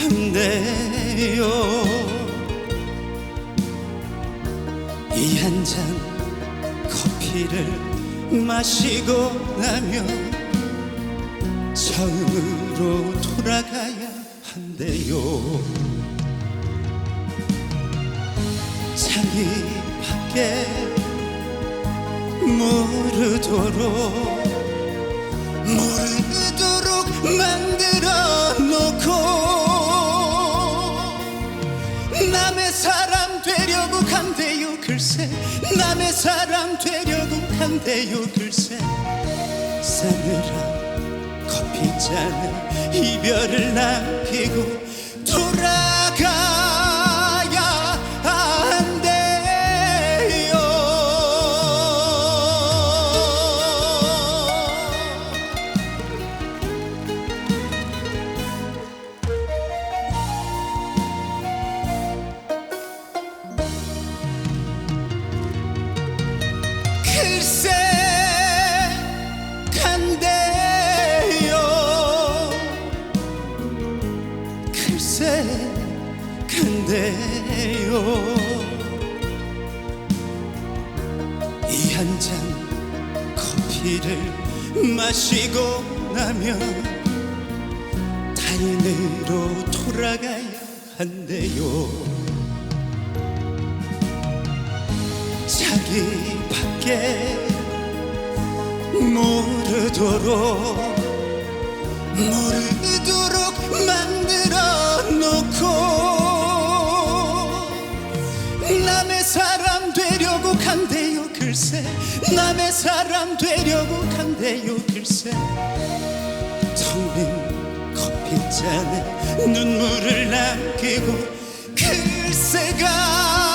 한대요. 이 한 잔 커피를 마시고 나면 처음으로 돌아가야 한대요. 자기 밖에 모르도록 남의 사람 되려고 간대요 글쎄. 남의 사람 되려고 간대요 글쎄. 싸늘한 커피잔에 이별을 남기고 글쎄 간대요. 이 한 잔 커피를 마시고 나면 타인으로 돌아가야 한대요. 자기 밖에 모르도록 모르도록 만들어 놓고 남의 사람 되려고 간대요 글쎄. 남의 사람 되려고 간대요 글쎄. 텅빈 커피잔에 눈물을 남기고 글쎄가